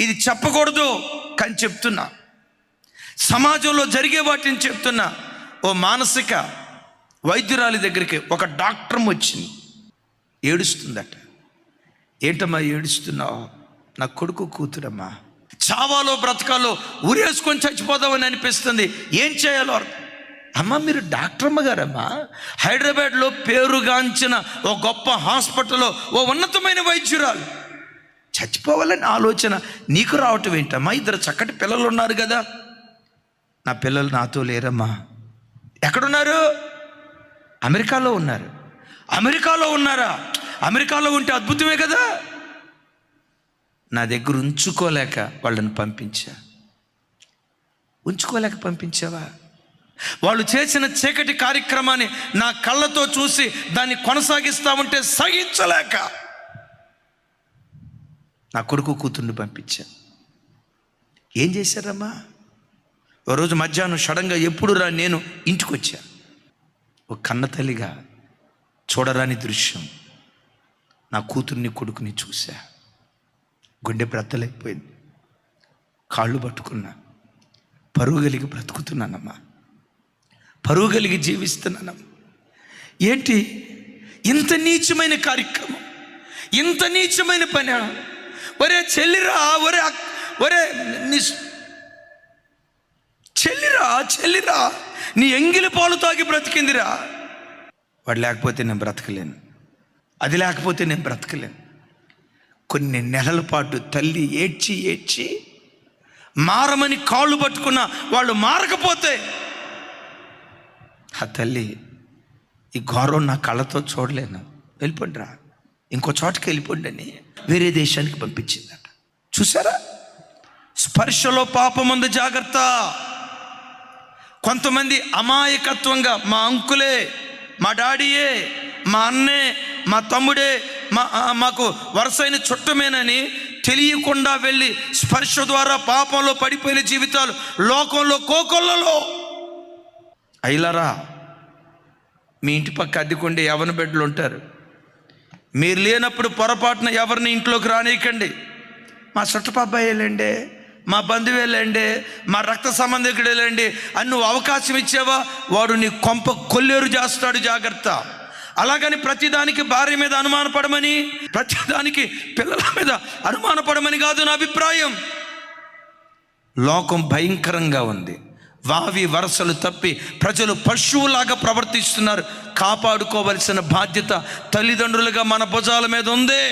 ఇది చెప్పకూడదు కానీ చెప్తున్నా. సమాజంలో జరిగే వాటిని చెప్తున్నా. ఓ మానసిక వైద్యురాలి దగ్గరికి ఒక డాక్టర్ వచ్చింది. ఏడుస్తుందట. ఏంటమ్మా ఏడుస్తున్నావు? నా కొడుకు కూతురమ్మా. చావాలో బ్రతకాలో ఉరేసుకొని చచ్చిపోదామని అనిపిస్తుంది. ఏం చేయాలో అమ్మ మీరు డాక్టర్ అమ్మగారమ్మా హైదరాబాద్లో పేరుగాంచిన ఓ గొప్ప హాస్పిటల్లో ఓ ఉన్నతమైన వైద్యురాలు. చచ్చిపోవాలని ఆలోచన నీకు రావటం ఏంటమ్మా? ఇద్దరు చక్కటి పిల్లలు ఉన్నారు కదా. నా పిల్లలు నాతో లేరమ్మా. ఎక్కడున్నారు? అమెరికాలో ఉన్నారు. అమెరికాలో ఉన్నారా? అమెరికాలో ఉంటే అద్భుతమే కదా. నా దగ్గర ఉంచుకోలేక వాళ్ళని పంపించా. ఉంచుకోలేక పంపించావా? వాళ్ళు చేసిన చీకటి కార్యక్రమాన్ని నా కళ్ళతో చూసి దాన్ని కొనసాగిస్తామంటే సహించలేక నా కొడుకు కూతుర్ని పంపించా. ఏం చేశారమ్మా? ఓ రోజు మధ్యాహ్నం సడన్గా ఎప్పుడు రా నేను ఇంటికి వచ్చా ఒక కన్న తల్లిగా చూడరాని దృశ్యం నా కూతుర్ని కొడుకుని చూశా. గుండె బ్రద్దలైపోయింది కాళ్ళు పట్టుకున్నా. పరువు కలిగి బ్రతుకుతున్నానమ్మా. పరువు కలిగి జీవిస్తున్నానమ్మా. ఏంటి? ఇంత నీచమైన కార్యక్రమం ఇంత నీచమైన పని ఒరే చెల్లిరా ఒరే ఒరే నీ చెల్లిరా చెల్లిరా నీ ఎంగిలి పాలు తాగి బ్రతికిందిరా. వాడు లేకపోతే నేను బ్రతకలేను. అది లేకపోతే నేను బ్రతకలేను. కొన్ని నెలల పాటు తల్లి ఏడ్చి ఏడ్చి మారమని కాళ్ళు పట్టుకున్న వాళ్ళు మారకపోతే ఆ తల్లి ఈ గౌరవం నా కళ్ళతో చూడలేను. వెళ్ళిపోండిరా. ఇంకో చోటకి వెళ్ళిపోండి అని వేరే దేశానికి పంపించిందట. చూసారా స్పర్శలో పాపముందు జాగ్రత్త. కొంతమంది అమాయకత్వంగా మా అంకులే మా డాడీయే మా అన్నే మా తమ్ముడే మా మాకు వరుసైన చుట్టమేనని తెలియకుండా వెళ్ళి స్పర్శ ద్వారా పాపంలో పడిపోయిన జీవితాలు లోకంలో కోకొల్లలో. అయిలరా మీ ఇంటి పక్క అద్దెకుండే యవన బిడ్డలు ఉంటారు మీరు లేనప్పుడు పొరపాటున ఎవరిని ఇంట్లోకి రానియకండి. మా చుట్టపబ్బాయిలండి మా బంధువులండి మా రక్త సంబంధికుడేలండి అని నువ్వు అవకాశం ఇచ్చావా? వాడు నీ కొంప కొల్లేరు చేస్తాడు జాగ్రత్త. అలాగని ప్రతిదానికి భార్య మీద అనుమానపడమని ప్రతిదానికి పిల్లల మీద అనుమానపడమని కాదు నా అభిప్రాయం. లోకం భయంకరంగా ఉంది. వావి వరసలు తప్పి ప్రజలు పశువులాగా ప్రవర్తిస్తున్నారు. కాపాడుకోవలసిన బాధ్యత తల్లిదండ్రులుగా మన భుజాల మీద ఉంది.